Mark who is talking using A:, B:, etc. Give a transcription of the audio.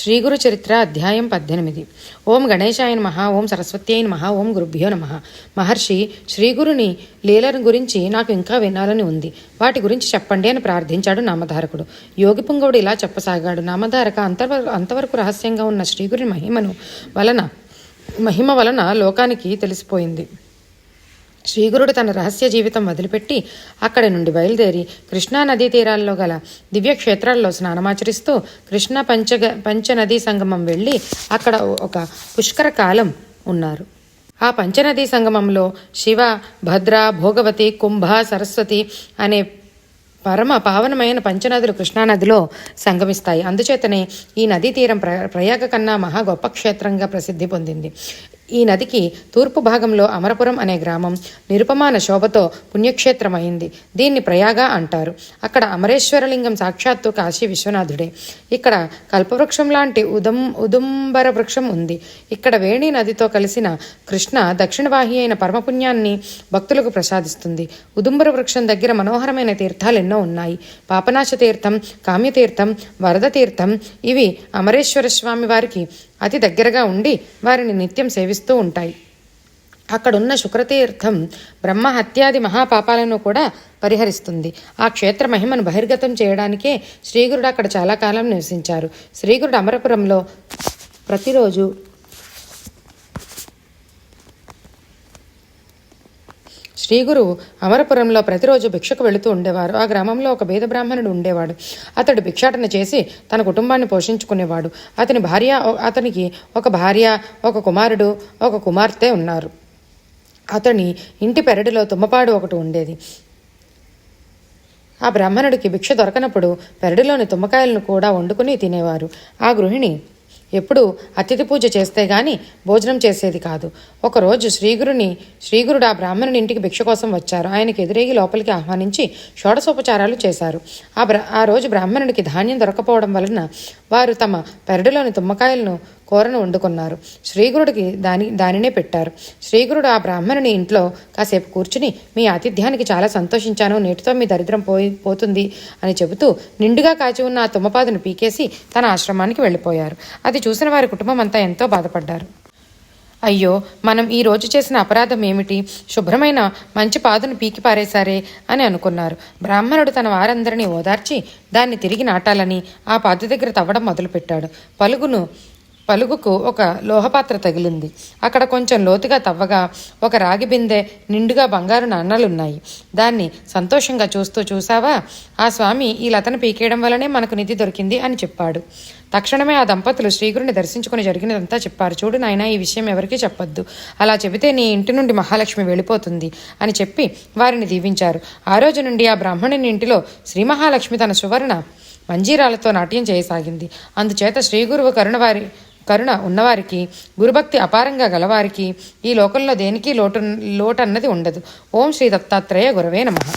A: శ్రీ గురు చరిత్ర అధ్యాయం పద్దెనిమిది. ఓం గణేశాయ నమ ఓం సరస్వత్యై నమ ఓం గురుభ్యో నమ. మహర్షి శ్రీగురుని లీలను గురించి నాకు ఇంకా వినాలని ఉంది. వాటి గురించి చెప్పండి అని ప్రార్థించాడు నామధారకుడు. యోగి పుంగవుడు ఇలా చెప్పసాగాడు. నామధారక అంతవర అంతవరకు రహస్యంగా ఉన్న శ్రీగురుని మహిమను వలన మహిమ వలన లోకానికి తెలిసిపోయింది. శ్రీగురుడు తన రహస్య జీవితం వదిలిపెట్టి అక్కడి నుండి బయలుదేరి కృష్ణా నదీ తీరాల్లో గల దివ్య క్షేత్రాల్లో స్నానమాచరిస్తూ కృష్ణా పంచగ పంచనదీ సంగమం వెళ్ళి అక్కడ ఒక పుష్కర కాలం ఉన్నారు. ఆ పంచనదీ సంగమంలో శివ భద్ర భోగవతి కుంభ సరస్వతి అనే పరమ పావనమైన పంచనదులు కృష్ణానదిలో సంగమిస్తాయి. అందుచేతనే ఈ నదీ తీరం ప్ర ప్రయాగ కన్నా మహా గొప్ప క్షేత్రంగా ప్రసిద్ధి పొందింది. ఈ నదికి తూర్పు భాగంలో అమరపురం అనే గ్రామం నిరుపమాన శోభతో పుణ్యక్షేత్రమైంది. దీన్ని ప్రయాగ అంటారు. అక్కడ అమరేశ్వరలింగం సాక్షాత్తు కాశీ విశ్వనాథుడే. ఇక్కడ కల్పవృక్షం లాంటి ఉదం ఉదుంబర వృక్షం ఉంది. ఇక్కడ వేణి నదితో కలిసిన కృష్ణ దక్షిణవాహి అయిన పరమపుణ్యాన్ని భక్తులకు ప్రసాదిస్తుంది. ఉదుంబర వృక్షం దగ్గర మనోహరమైన తీర్థాలు ఎన్నో ఉన్నాయి. పాపనాశ తీర్థం కామ్యతీర్థం వరద తీర్థం ఇవి అమరేశ్వర స్వామి వారికి అతి దగ్గరగా ఉండి వారిని నిత్యం సేవిస్తూ ఉంటాయి. అక్కడున్న శుక్రతీర్థం బ్రహ్మ హత్యాది మహాపాపాలను కూడా పరిహరిస్తుంది. ఆ క్షేత్ర మహిమను బహిర్గతం చేయడానికే శ్రీగురుడు అక్కడ చాలా కాలం నివసించారు. శ్రీగురుడు అమరపురంలో ప్రతిరోజు శ్రీగురు అమరపురంలో ప్రతిరోజు భిక్షకు వెళుతూ ఉండేవారు. ఆ గ్రామంలో ఒక బీద బ్రాహ్మణుడు ఉండేవాడు. అతడు భిక్షాటన చేసి తన కుటుంబాన్ని పోషించుకునేవాడు. అతని భార్య అతనికి ఒక భార్య ఒక కుమారుడు ఒక కుమార్తె ఉన్నారు. అతని ఇంటి పెరడిలో తుమ్మపాడు ఒకటి ఉండేది. ఆ బ్రాహ్మణుడికి భిక్ష దొరకనప్పుడు పెరడిలోని తుమ్మకాయలను కూడా వండుకుని తినేవారు. ఆ గృహిణి ఎప్పుడు అతిథి పూజ చేస్తే గాని భోజనం చేసేది కాదు. ఒకరోజు శ్రీగురుని శ్రీగురుడు ఆ బ్రాహ్మణుని ఇంటికి భిక్ష కోసం వచ్చారు. ఆయనకి ఎదురేగి లోపలికి ఆహ్వానించి షోడసోపచారాలు చేశారు. ఆ బ్ర ఆ రోజు బ్రాహ్మణుడికి ధాన్యం దొరకపోవడం వలన వారు తమ పెరడులోని తుమ్మకాయలను కూరను వండుకున్నారు. శ్రీగురుడికి దాని దానినే పెట్టారు. శ్రీగురుడు ఆ బ్రాహ్మణుని ఇంట్లో కాసేపు కూర్చుని మీ ఆతిథ్యానికి చాలా సంతోషించాను నేటితో మీ దరిద్రం పోయి పోతుంది అని చెబుతూ నిండుగా కాచి ఉన్న ఆ తుమ్మపాదును పీకేసి తన ఆశ్రమానికి వెళ్ళిపోయారు. అది చూసిన వారి కుటుంబం అంతా ఎంతో బాధపడ్డారు. అయ్యో మనం ఈ రోజు చేసిన అపరాధం ఏమిటి? శుభ్రమైన మంచి పాదును పీకి పారేశారే అని అనుకున్నారు. బ్రాహ్మణుడు తన వారందరినీ ఓదార్చి దాన్ని తిరిగి నాటాలని ఆ పాదు దగ్గర తవ్వడం మొదలుపెట్టాడు. పలుగును పలుగుకు ఒక లోహపాత్ర తగిలింది. అక్కడ కొంచెం లోతుగా తవ్వగా ఒక రాగి బిందె నిండుగా బంగారు నాణాలున్నాయి. దాన్ని సంతోషంగా చూస్తూ చూసావా ఆ స్వామి ఈ లతను పీకేయడం వల్లనే మనకు నిధి దొరికింది అని చెప్పాడు. తక్షణమే ఆ దంపతులు శ్రీగురుని దర్శించుకుని జరిగినదంతా చెప్పారు. చూడు నాయన ఈ విషయం ఎవరికీ చెప్పొద్దు. అలా చెబితే నీ ఇంటి నుండి మహాలక్ష్మి వెళ్ళిపోతుంది అని చెప్పి వారిని దీవించారు. ఆ రోజు నుండి ఆ బ్రాహ్మణుని ఇంటిలో శ్రీ మహాలక్ష్మి తన సువర్ణ మంజీరాలతో నాట్యం చేయసాగింది. అందుచేత శ్రీగురువు కరుణవారి కరుణ ఉన్నవారికి గురుభక్తి అపారంగా గలవారికి ఈ లోకంలో దేనికి లోటు లోటన్నది ఉండదు. ఓం శ్రీ దత్తాత్రేయ గురవే నమః.